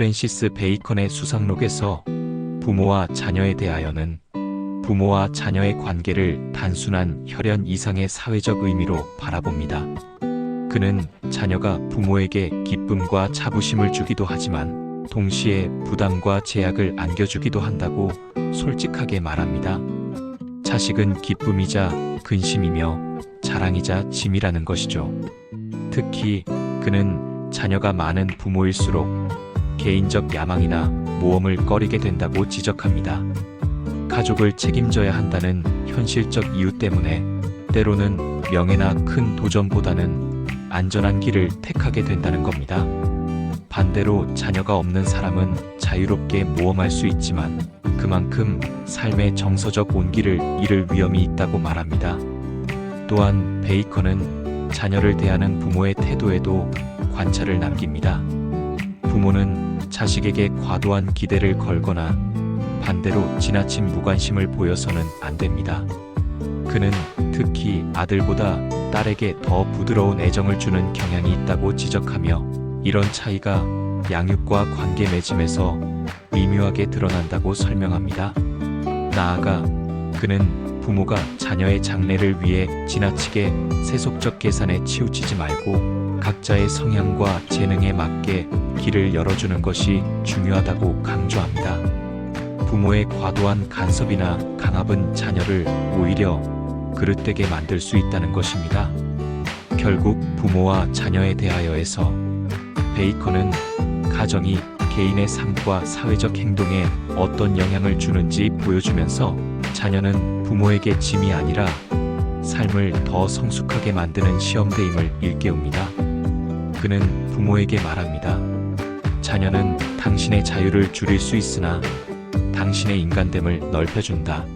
프랜시스 베이컨의 수상록에서 부모와 자녀에 대하여는 부모와 자녀의 관계를 단순한 혈연 이상의 사회적 의미로 바라봅니다. 그는 자녀가 부모에게 기쁨과 자부심을 주기도 하지만 동시에 부담과 제약을 안겨주기도 한다고 솔직하게 말합니다. 자식은 기쁨이자 근심이며 자랑이자 짐이라는 것이죠. 특히 그는 자녀가 많은 부모일수록 개인적 야망이나 모험을 꺼리게 된다고 지적합니다. 가족을 책임져야 한다는 현실적 이유 때문에 때로는 명예나 큰 도전보다는 안전한 길을 택하게 된다는 겁니다. 반대로 자녀가 없는 사람은 자유롭게 모험할 수 있지만 그만큼 삶의 정서적 온기를 잃을 위험이 있다고 말합니다. 또한 베이컨은 자녀를 대하는 부모의 태도에도 관찰을 남깁니다. 부모는 자식에게 과도한 기대를 걸거나 반대로 지나친 무관심을 보여서는 안 됩니다. 그는 특히 아들보다 딸에게 더 부드러운 애정을 주는 경향이 있다고 지적하며 이런 차이가 양육과 관계 맺음에서 미묘하게 드러난다고 설명합니다. 나아가 그는 부모가 자녀의 장래를 위해 지나치게 세속적 계산에 치우치지 말고 각자의 성향과 재능에 맞게 길을 열어주는 것이 중요하다고 강조합니다. 부모의 과도한 간섭이나 강압은 자녀를 오히려 그릇되게 만들 수 있다는 것입니다. 결국 부모와 자녀에 대하여에서 베이컨은 가정이 개인의 삶과 사회적 행동에 어떤 영향을 주는지 보여주면서 자녀는 부모에게 짐이 아니라 삶을 더 성숙하게 만드는 시험대임을 일깨웁니다. 그는 부모에게 말합니다. 자녀는 당신의 자유를 줄일 수 있으나 당신의 인간됨을 넓혀준다.